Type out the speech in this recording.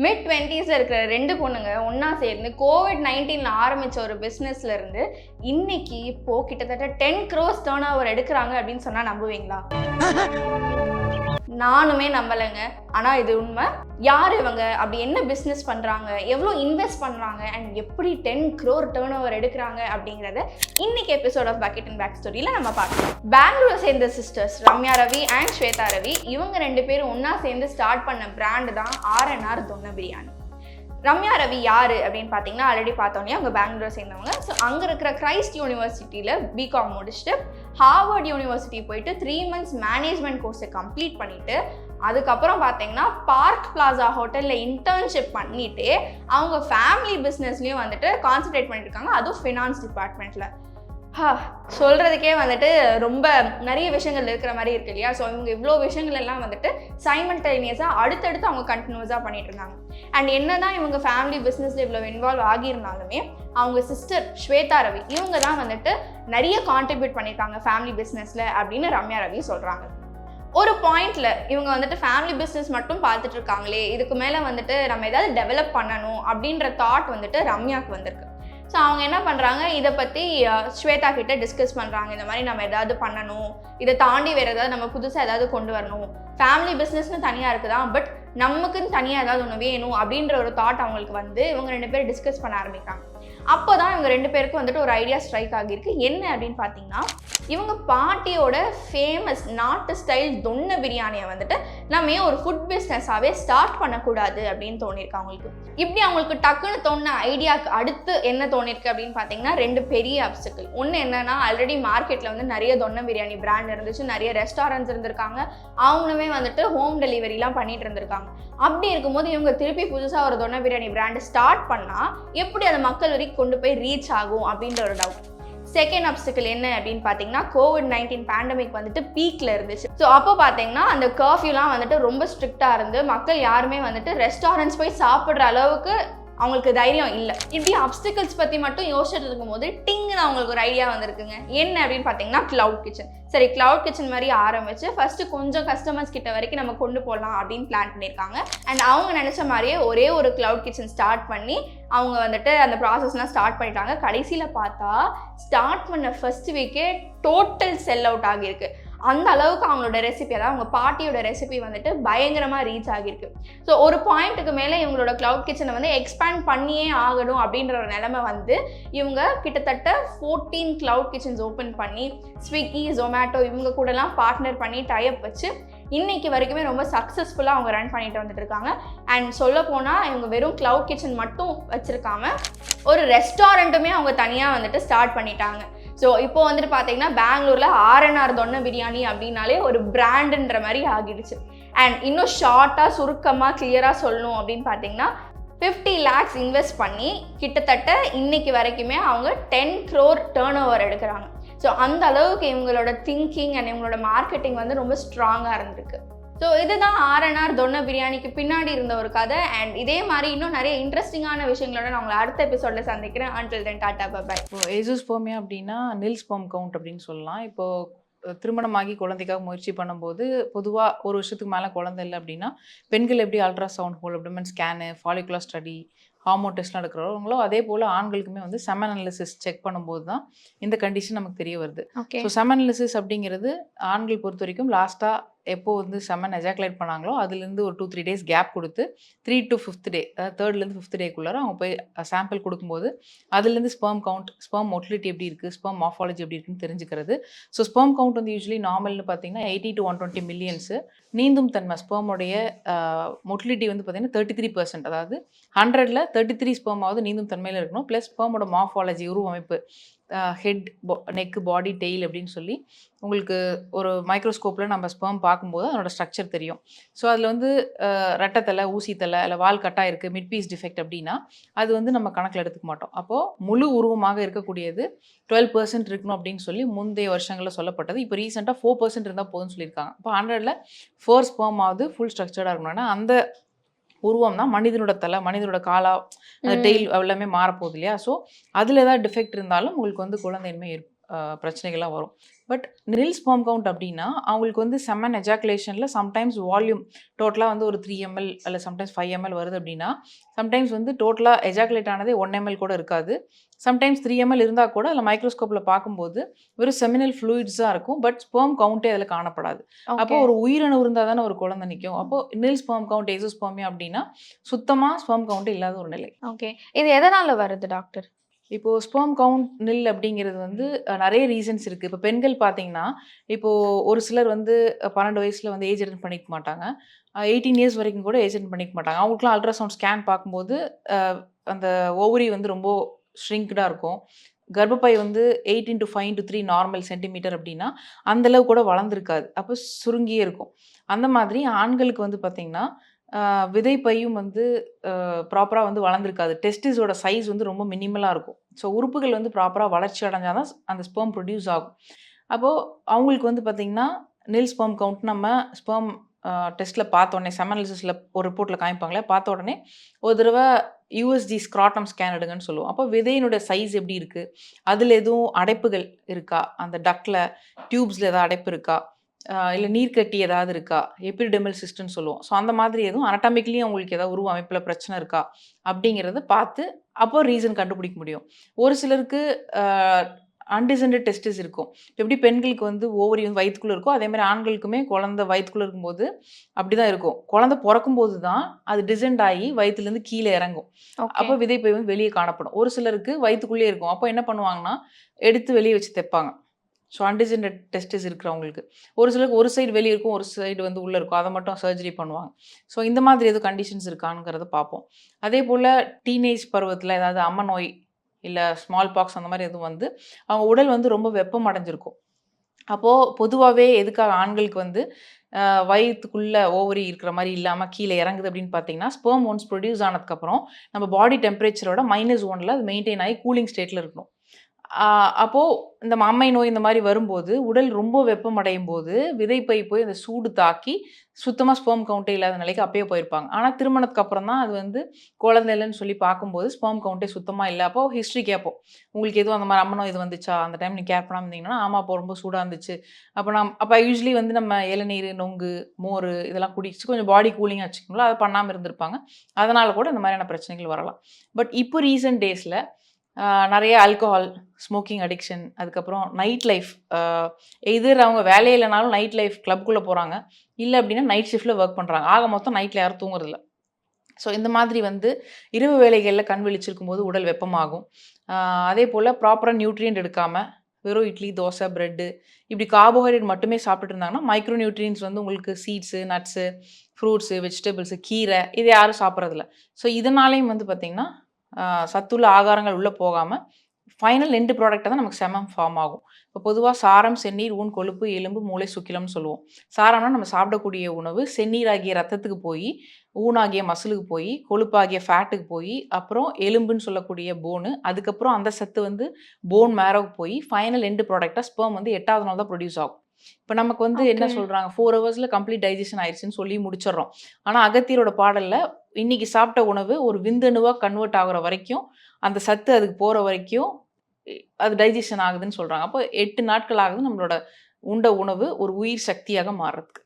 Mid டுவெண்ட்டீஸில் இருக்கிற ரெண்டு பொண்ணுங்க ஒன்றா சேர்ந்து கோவிட் நைன்டீனில் ஆரம்பித்த ஒரு பிஸ்னஸ்லேருந்து இன்னைக்கு இப்போது கிட்டத்தட்ட டென் க்ரோஸ் டேர்ன் ஓவர் எடுக்கிறாங்க அப்படின்னு சொன்னால் நம்புவீங்களா? நானுமே நம்பலைங்க. ஆனால் இது உண்மை. யார் இவங்க? அப்படி என்ன பிஸ்னஸ் பண்ணுறாங்க எவ்வளோ இன்வெஸ்ட் பண்ணுறாங்க அண்ட் எப்படி டென் க்ரோர் டேர்ன் ஓவர் எடுக்கிறாங்க? அப்படிங்கிறத இன்னைக்கு episode of bucket and back ஸ்டோரியில் நம்ம பார்க்கலாம். பெங்களூர் சேர்ந்த சிஸ்டர்ஸ் ரம்யா ரவி அண்ட் ஸ்வேதா ரவி இவங்க ரெண்டு பேரும் ஒன்றா சேர்ந்து ஸ்டார்ட் பண்ண பிராண்டு தான் ஆர்என்ஆர் தொன்ன பிரியாணி. ரம்யா ரவி யார் அப்படின்னு பார்த்தீங்கன்னா ஆல்ரெடி பார்த்தோன்னே அவங்க பெங்களூர் சேர்ந்தவங்க. ஸோ அங்கே இருக்கிற கிரைஸ்ட் யூனிவர்சிட்டியில் பிகாம் முடிச்சுட்டு ஹார்வர்ட் யூனிவர்சிட்டி போயிட்டு த்ரீ மந்த்ஸ் மேனேஜ்மெண்ட் கோர்ஸை கம்ப்ளீட் பண்ணிவிட்டு அதுக்கப்புறம் பார்த்தீங்கன்னா பார்க் பிளாசா ஹோட்டலில் இன்டர்ன்ஷிப் பண்ணிவிட்டு அவங்க ஃபேமிலி பிஸ்னஸ்லேயும் வந்துட்டு கான்சன்ட்ரேட் பண்ணிட்டு இருக்காங்க. அதுவும் ஃபினான்ஸ் டிபார்ட்மெண்ட்டில் ஹா சொல்கிறதுக்கே வந்துட்டு ரொம்ப நிறைய விஷயங்கள் இருக்கிற மாதிரி இருக்கு இல்லையா? ஸோ இவங்க இவ்வளோ விஷயங்கள் எல்லாம் வந்துட்டு சைமல்டேனியஸாக அடுத்தடுத்து அவங்க கண்டினியூஸாக பண்ணிட்டு இருந்தாங்க. அண்ட் என்னதான் இவங்க ஃபேமிலி பிஸ்னஸில் இவ்வளோ இன்வால்வ் ஆகியிருந்தாலுமே அவங்க சிஸ்டர் ஸ்வேதா ரவி இவங்க தான் வந்துட்டு நிறைய கான்ட்ரிபியூட் பண்ணியிருக்காங்க ஃபேமிலி பிஸ்னஸில் அப்படின்னு ரம்யா ரவி சொல்கிறாங்க ஒரு பாயிண்ட்ல இவங்க வந்துட்டு ஃபேமிலி பிஸ்னஸ் மட்டும் பார்த்துட்டு இருக்காங்களே இதுக்கு மேலே வந்துட்டு நம்ம ஏதாவது டெவலப் பண்ணணும் அப்படின்ற தாட் வந்துட்டு ரம்யாவுக்கு வந்திருக்கு. ஸோ அவங்க என்ன பண்ணுறாங்க இதை பற்றி ஸ்வேதா கிட்ட டிஸ்கஸ் பண்ணுறாங்க இந்த மாதிரி நம்ம எதாவது பண்ணணும். இதை தாண்டி வேறு ஏதாவது நம்ம புதுசாக ஏதாவது கொண்டு வரணும். ஃபேமிலி பிஸ்னஸ்னு தனியாக இருக்குதான் பட் நமக்குன்னு தனியாக ஏதாவது ஒன்று வேணும் அப்படின்ற ஒரு தாட் அவங்களுக்கு வந்து இவங்க ரெண்டு பேரும் டிஸ்கஸ் பண்ண ஆரம்பிக்கிறாங்க. அப்போ தான் இவங்க ரெண்டு பேருக்கும் வந்துட்டு ஒரு ஐடியா ஸ்ட்ரைக் ஆகியிருக்கு. என்ன அப்படின்னு பார்த்தீங்கன்னா இவங்க பாட்டியோட ஃபேமஸ் நாட்டு ஸ்டைல் தொன்ன பிரியாணியை வந்துட்டு நம்ம ஏன் ஒரு ஃபுட் பிஸ்னஸாகவே ஸ்டார்ட் பண்ணக்கூடாது அப்படின்னு தோணியிருக்கு அவங்களுக்கு. இப்படி அவங்களுக்கு டக்குன்னு தோணுன ஐடியாவுக்கு அடுத்து என்ன தோணிருக்கு அப்படின்னு பார்த்தீங்கன்னா ரெண்டு பெரிய அப்சக்கிள் ஒன்று என்னன்னா ஆல்ரெடி மார்க்கெட்டில் வந்து நிறைய தொன்ன பிரியாணி பிராண்ட் இருந்துச்சு நிறைய ரெஸ்டாரண்ட்ஸ் இருந்திருக்காங்க. அவங்களுமே வந்துட்டு ஹோம் டெலிவரிலாம் பண்ணிட்டு இருந்திருக்காங்க. அப்படி இருக்கும்போது இவங்க திருப்பி புதுசாக ஒரு தொன்ன பிரியாணி பிராண்டு ஸ்டார்ட் பண்ணால் எப்படி அந்த மக்கள் வரைக்கும் கொண்டு போய் ரீச் ஆகும் அப்படின்ற ஒரு டவுட் செகண்ட் அப்சிக்கல் என்ன அப்படின்னு பார்த்தீங்கன்னா கோவிட் நைன்டீன் பேண்டமிக் வந்துட்டு பீக்கில் இருந்துச்சு. ஸோ அப்போ பார்த்தீங்கன்னா அந்த கர்ஃப்யூலாம் வந்துட்டு ரொம்ப ஸ்ட்ரிக்டாக இருந்து மக்கள் யாருமே வந்துட்டு ரெஸ்டாரண்ட்ஸ் போய் சாப்பிட்ற அளவுக்கு அவங்களுக்கு தைரியம் இல்லை. இப்படி அப்டிக்கல்ஸ் பற்றி மட்டும் யோசிச்சுட்டு இருக்கும்போது டிங்குன்னு அவங்களுக்கு ஒரு ஐடியா வந்திருக்குங்க. என்ன அப்படின்னு பார்த்தீங்கன்னா க்ளவுட் கிச்சன் சரி க்ளவுட் கிச்சன் மாதிரி ஆரம்பிச்சு ஃபர்ஸ்ட் கொஞ்சம் கஸ்டமர்ஸ் கிட்ட வரைக்கும் நம்ம கொண்டு போகலாம் அப்படின்னு பிளான் பண்ணியிருக்காங்க. அண்ட் அவங்க நினச்ச மாதிரியே ஒரே ஒரு க்ளவுட் கிச்சன் ஸ்டார்ட் பண்ணி அவங்க வந்துட்டு அந்த ப்ராசஸ்லாம் ஸ்டார்ட் பண்ணிட்டாங்க. கடைசியில் பார்த்தா ஸ்டார்ட் பண்ண ஃபர்ஸ்ட் வீக்கே டோட்டல் செல் அவுட் ஆகியிருக்கு. அந்த அளவுக்கு அவங்களோட ரெசிபி அதாவது அவங்க பாட்டியோட ரெசிபி வந்துட்டு பயங்கரமாக ரீச் ஆகியிருக்கு ஸோ ஒரு பாயிண்ட்டுக்கு மேலே இவங்களோட க்ளவுட் கிச்சனை வந்து எக்ஸ்பேண்ட் பண்ணியே ஆகணும் அப்படின்ற ஒரு நிலைமை வந்து இவங்க கிட்டத்தட்ட ஃபோர்டீன் க்ளவுட் கிச்சன்ஸ் ஓப்பன் பண்ணி ஸ்விக்கி ஜொமேட்டோ இவங்க கூடலாம் பார்ட்னர் பண்ணி டைப் வச்சு இன்னைக்கு வரைக்குமே ரொம்ப சக்ஸஸ்ஃபுல்லாக அவங்க ரன் பண்ணிட்டு வந்துட்டு இருக்காங்க. அண்ட் சொல்ல போனால் இவங்க வெறும் க்ளவுட் கிச்சன் மட்டும் வச்சுருக்காம ஒரு ரெஸ்டாரண்ட்டுமே அவங்க தனியாக வந்துட்டு ஸ்டார்ட் பண்ணிட்டாங்க. ஸோ இப்போ வந்துட்டு பார்த்தீங்கன்னா பெங்களூரில் ஆர்என்ஆர் தொன்ன பிரியாணி அப்படின்னாலே ஒரு பிராண்டுன்ற மாதிரி ஆகிடுச்சு. அண்ட் இன்னும் ஷார்ட்டாக சுருக்கமாக கிளியராக சொல்லணும் அப்படின்னு பார்த்தீங்கன்னா ஃபிஃப்டி லேக்ஸ் இன்வெஸ்ட் பண்ணி கிட்டத்தட்ட இன்னைக்கு வரைக்குமே அவங்க டென் க்ரோர் டேர்ன் ஓவர் எடுக்கிறாங்க. ஸோ அந்த அளவுக்கு இவங்களோட திங்கிங் அண்ட் இவங்களோட மார்க்கெட்டிங் வந்து ரொம்ப ஸ்ட்ராங்காக இருந்திருக்கு. ஸோ இதுதான் ஆர்என்ஆர் தொன்ன பிரியாணிக்கு பின்னாடி இருந்த ஒரு கதை. அண்ட் இதே மாதிரி இன்னும் நிறைய இன்ட்ரெஸ்டிங்கான விஷயங்களோட நான் உங்களை அடுத்த எபிசோடில் சந்திக்கிறேன். அன்டில் தென் டாட்டா பபாய் இப்போ ஏஜோஸ்போமியா அப்படின்னா நில் ஸ்போம் கவுண்ட் அப்படின்னு சொல்லலாம். இப்போ அஹ், திருமணமாகி குழந்தைக்காக முயற்சி பண்ணும்போது பொதுவாக ஒரு வருஷத்துக்கு மேலே குழந்தை இல்லை அப்படின்னா பெண்கள் எப்படி அல்ட்ராசவுண்ட் ஹோல் அப்படிமெண்ட் ஸ்கேனு ஃபாலிகுலர் ஸ்டடி ஹார்மோன் டெஸ்ட்லாம் எடுக்கிறவங்களோ அதே போல் ஆண்களுக்குமே வந்து செமன் அனாலிசிஸ் செக் பண்ணும்போது தான் இந்த கண்டிஷன் நமக்கு தெரிய வருது. ஓகே ஸோ செமன் அனாலிசிஸ் அப்படிங்கிறது ஆண்கள் பொறுத்த வரைக்கும் லாஸ்ட்டாக எப்போ வந்து செம்மன் எஜாக்குலேட் பண்ணாங்களோ அதுலேருந்து ஒரு டூ த்ரீ டேஸ் கேப் கொடுத்து த்ரீ டு ஃபிஃப்த் டே அதாவது தேர்ட்லேருந்து ஃபிஃப்த் டேக்குள்ளார அவங்க போய் சாம்பிள் கொடுக்கும்போது அதுலேருந்து ஸ்பெர்ம் கவுண்ட் ஸ்பெர்ம் மொட்டிலிட்டி எப்படி இருக்குது ஸ்பெர்ம் மார்ஃபாலஜி எப்படி இருக்குன்னு தெரிஞ்சுக்கிறது. ஸோ ஸ்பெர்ம் கவுண்ட் வந்து யூஸ்வலி நார்மல்னு பார்த்தீங்கன்னா eighty to one twenty millions நீந்தும் தன்மை ஸ்பெர்மோடைய மொட்டிலிட்டி வந்து பார்த்தீங்கன்னா தேர்ட்டி த்ரீ பர்சன்ட் அதாவது ஹண்ட்ரடில் தேர்ட்டி த்ரீ ஸ்பெர்மாவது நீந்தும் தன்மையில் இருக்கணும் ப்ளஸ் ஸ்பெர்மோட மார்ஃபாலஜி உருவமைப்பு. ஹெட் நெக் பாடி டெய்ல் அப்படின்னு சொல்லி உங்களுக்கு ஒரு மைக்ரோஸ்கோப்பில் நம்ம ஸ்பேம் பார்க்கும்போது அதனோட ஸ்ட்ரக்சர் தெரியும். ஸோ அதில் வந்து ரட்டத்தலை ஊசித்தலை இல்லை வால் கட்டாக இருக்குது மிட் பீஸ் டிஃபெக்ட் அப்படின்னா அது வந்து நம்ம கணக்கில் எடுத்துக்க மாட்டோம். அப்போது முழு உருவமாக இருக்கக்கூடியது டுவெல் பர்சன்ட் இருக்கணும் அப்படின்னு சொல்லி முந்தைய வருஷங்களில் சொல்லப்பட்டது. இப்போ ரீசெண்டாக ஃபோர் பர்சன்ட் இருந்தால் போதும்னு சொல்லியிருக்காங்க. இப்போ ஹண்ட்ரடில் ஃபோர் ஸ்பெர்ம் ஆகுது ஃபுல் ஸ்ட்ரக்சர்டாக இருக்கணும்னா அந்த உருவம் தான் மனிதனோட தலை மனிதனோட காலா அந்த. டெய்ல் எல்லாமே மாறப்போகுது இல்லையா ஸோ அதில் ஏதாவது டிஃபெக்ட் இருந்தாலும் உங்களுக்கு வந்து குழந்தையின்மை பிரச்சனைகள்லாம் வரும் பட் நில் ஸ்பெர்ம் கவுண்ட் அப்படின்னா அவங்களுக்கு வந்து செம்மன் எஜாகுலேஷனில் சம்டைம்ஸ் வால்யூம் டோட்டலாக வந்து ஒரு த்ரீ எம்எல் அல்ல சம்டைம்ஸ் ஃபைவ் எம்எல் வருது அப்படின்னா சம்டைம்ஸ் வந்து டோட்டலாக எஜாகுலேட் ஆனதே ஒன் எம்எல் கூட இருக்காது. சம்டைம்ஸ் த்ரீ எம்எல் இருந்தால் கூட அதில் மைக்ரோஸ்கோப்பில் பார்க்கும்போது வெறும் செமினல் ஃப்ளூயிட்ஸ் தான் இருக்கும். பட் ஸ்பெர்ம் கவுண்டே அதில் காணப்படாது. அப்போ ஒரு உயிரணு இருந்தால் தானே ஒரு குழந்தை நிற்கும் அப்போ நில் ஸ்பெர்ம் கவுண்ட் ஏசோஸ்பெர்மியா அப்படின்னா சுத்தமாக ஸ்பெர்ம் கவுண்ட் இல்லாத ஒரு நிலை. ஓகே இது எதனால வருது டாக்டர் இப்போது ஸ்பெர்ம் கவுண்ட் நில் அப்படிங்கிறது வந்து அஹ், நிறைய ரீசன்ஸ் இருக்குது இப்போ பெண்கள் பார்த்தீங்கன்னா இப்போது ஒரு சிலர் வந்து அஹ், பன்னெண்டு வயசில் வந்து ஏஜ் அட்டன் பண்ணிக்க மாட்டாங்க. எயிட்டீன் இயர்ஸ் வரைக்கும் கூட ஏஜ் அட்டன் பண்ணிக்க மாட்டாங்க. அவங்களுக்குலாம் அல்ட்ராசவுண்ட் ஸ்கேன் பார்க்கும்போது அஹ், அந்த ஓவரி வந்து ரொம்ப ஷ்ரிங்க்டாக இருக்கும். கர்ப்பப்பை வந்து eighteen to five to three normal centimetre அப்படின்னா அந்த அளவு கூட வளர்ந்துருக்காது. அப்போ சுருங்கியே இருக்கும். அந்த மாதிரி ஆண்களுக்கு வந்து பார்த்திங்கன்னா விதைப்பையும் வந்து ப்ராப்பராக வந்து வளர்ந்துருக்காது. டெஸ்டிஸோட சைஸ் வந்து ரொம்ப மினிமலாக இருக்கும். ஸோ உறுப்புகள் வந்து ப்ராப்பராக வளர்ச்சி அடைஞ்சால் தான் அந்த ஸ்பேம் ப்ரொடியூஸ் ஆகும். அப்போது அவங்களுக்கு வந்து பார்த்திங்கன்னா நில் ஸ்பேம் கவுண்ட் நம்ம ஸ்பேம் டெஸ்ட்டில் பார்த்த உடனே செமனாலிசிஸில் ஒரு ரிப்போர்ட்டில் காமிப்பாங்களே பார்த்த உடனே ஒரு தடவை யூஎஸ்ஜி ஸ்க்ராட்டம் ஸ்கேன் எடுங்கன்னு சொல்லுவோம். அப்போ விதையினுடைய சைஸ் எப்படி இருக்குது அதில் எதுவும் அடைப்புகள் இருக்கா? அந்த டக்கில் டியூப்ஸில் ஏதாவது அடைப்பு இருக்கா? இல்லை நீர்க்கட்டி ஏதாவது இருக்கா? எபிடெமல் சிஸ்டம்னு சொல்லுவோம். ஸோ அந்த மாதிரி எதுவும் அனட்டாமிக்லேயும் அவங்களுக்கு ஏதாவது உருவ அமைப்பில் பிரச்சனை இருக்கா? அப்படிங்கிறத பார்த்து அப்போ ரீசன் கண்டுபிடிக்க முடியும். ஒரு சிலருக்கு அன்டிசென்டட் டெஸ்டிஸ் இருக்கும். எப்படி பெண்களுக்கு வந்து ஓவரி வந்து வயிற்றுக்குள்ளே இருக்கோ அதே மாதிரி ஆண்களுக்குமே குழந்தை வயிற்றுக்குள்ளே இருக்கும்போது அப்படி தான் இருக்கும். குழந்தை பிறக்கும்போது தான் அது டிசென்ட் ஆகி வயிற்றுலேருந்து கீழே இறங்கும். அப்போ விதைப்பை வந்து வெளியே காணப்படும். ஒரு சிலருக்கு வயிற்றுக்குள்ளே இருக்கும். அப்போ என்ன பண்ணுவாங்கன்னா எடுத்து வெளியே வச்சு தைப்பாங்க. ஸோ அன்டிஜென்டட் டெஸ்டிஸ் இருக்கிறவங்களுக்கு. ஒரு சிலருக்கு ஒரு சைடு வெளியே இருக்கும் ஒரு சைடு வந்து உள்ளே இருக்கும். அதை மட்டும் சர்ஜரி பண்ணுவாங்க. ஸோ இந்த மாதிரி எதுவும் கண்டிஷன்ஸ் இருக்காங்கிறத பார்ப்போம். அதே போல் டீனேஜ் பருவத்தில் ஏதாவது அம்ம நோய் இல்லை ஸ்மால் பாக்ஸ் அந்த மாதிரி எதுவும் வந்து அவங்க உடல் வந்து ரொம்ப வெப்பம் அடைஞ்சிருக்கும். அப்போது பொதுவாகவே எதுக்காக ஆண்களுக்கு வந்து வயிற்றுக்குள்ளே ஓவரி இருக்கிற மாதிரி இல்லாமல் கீழே இறங்குது அப்படின்னு பார்த்தீங்கன்னா ஸ்பெர்ம் ஒன்ஸ் ப்ரொடியூஸ் ஆனதுக்கப்புறம் நம்ம பாடி டெம்பரேச்சரோட மைனஸ் ஒனில் அது மெயின்டைன் ஆகி கூலிங் ஸ்டேட்டில் இருக்கணும். அப்போது இந்த அம்மை நோய் இந்த மாதிரி வரும்போது உடல் ரொம்ப வெப்பம் அடையும் போது விதைப்பை போய் அந்த சூடு தாக்கி சுத்தமாக ஸ்போம் கவுண்டே இல்லாத நிலைக்கு அப்பயே போயிருப்பாங்க. ஆனால் திருமணத்துக்கு அப்புறம் தான் அது வந்து குழந்தை இல்லைன்னு சொல்லி பார்க்கும்போது ஸ்போம் கவுண்டே சுத்தமாக இல்லை. அப்போ ஹிஸ்ட்ரி கேட்போம். உங்களுக்கு எதுவும் அந்த மாதிரி அம்மனோ இது வந்துச்சா? அந்த டைம் நீ கேர் பண்ணாமல் இருந்தீங்கன்னா ஆமாம் அப்போ ரொம்ப சூடாக இருந்துச்சு. அப்போ நம்ம அப்போ யூஸ்வலி வந்து நம்ம இளநீர் நொங்கு மோர் இதெல்லாம் குடிச்சு கொஞ்சம் பாடி கூலிங்காக வச்சுக்கோங்களோ அதை பண்ணாமல் இருந்திருப்பாங்க. அதனால் கூட இந்த மாதிரியான பிரச்சனைகள் வரலாம். பட் இப்போ ரீசெண்ட் டேஸில் நிறைய ஆல்கஹால் ஸ்மோக்கிங் அடிக்ஷன் அதுக்கப்புறம் நைட் லைஃப் எதிர் அவங்க வேலையே இல்லைனாலும் நைட் லைஃப் கிளப்புக்குள்ளே போகிறாங்க இல்லை அப்படின்னா நைட் ஷிஃப்ட்டில் ஒர்க் பண்ணுறாங்க ஆக மொத்தம் நைட்டில் யாரும் தூங்குறதில்ல. ஸோ இந்த மாதிரி வந்து இரவு வேலைகளில் கண் விழிச்சிருக்கும் போது உடல் வெப்பமாகும். அதே போல் ப்ராப்பராக நியூட்ரியன்ட் எடுக்காமல் வெறும் இட்லி தோசை ப்ரெட்டு இப்படி கார்போஹைட்ரேட் மட்டுமே சாப்பிட்டுட்டு இருந்தாங்கன்னா மைக்ரோ நியூட்ரியன்ஸ் வந்து உங்களுக்கு சீட்ஸு நட்ஸு ஃப்ரூட்ஸு வெஜிடபிள்ஸு கீரை இது யாரும் சாப்பிட்றதில்ல. ஸோ இதனாலேயும் வந்து பார்த்திங்கன்னா சத்துள்ள ஆகாரங்கள் உள்ளே போகாமல் ஃபைனல் எண்டு ப்ராடக்டாக தான் நமக்கு செமம் ஃபார்ம் ஆகும். இப்போ பொதுவாக சாரம் செந்நீர் ஊன் கொழுப்பு எலும்பு மூளை சுக்கிலம்னு சொல்லுவோம். சாரம்னா நம்ம சாப்பிடக்கூடிய உணவு செந்நீர் ஆகிய ரத்தத்துக்கு போய் ஊனாகிய மசிலுக்கு போய் கொழுப்பாகிய ஃபேட்டுக்கு போய் அப்புறம் எலும்புன்னு சொல்லக்கூடிய போனு அதுக்கப்புறம் அந்த சத்து வந்து போன் மேரோக்கு போய் ஃபைனல் எண்டு ப்ராடக்டாக ஸ்பெர்ம் வந்து எட்டாவது நாள் தான் ப்ரொடியூஸ் ஆகும். இப்போ நமக்கு வந்து என்ன. சொல்கிறாங்க ஃபோர் ஹவர்ஸில் கம்ப்ளீட் டைஜஷன் ஆயிடுச்சுன்னு சொல்லி முடிச்சிடுறோம். ஆனால் அகத்தியரோட பாடலில் இன்னைக்கு சாப்பிட்ட உணவு ஒரு விந்தணுவாக கன்வெர்ட் ஆகுற வரைக்கும் அந்த சத்து அதுக்கு போகிற வரைக்கும் அது டைஜஷன் ஆகுதுன்னு சொல்கிறாங்க அப்போ எட்டு நாட்கள் ஆகுது நம்மளோட உண்ட உணவு ஒரு உயிர் சக்தியாக மாறுறதுக்கு.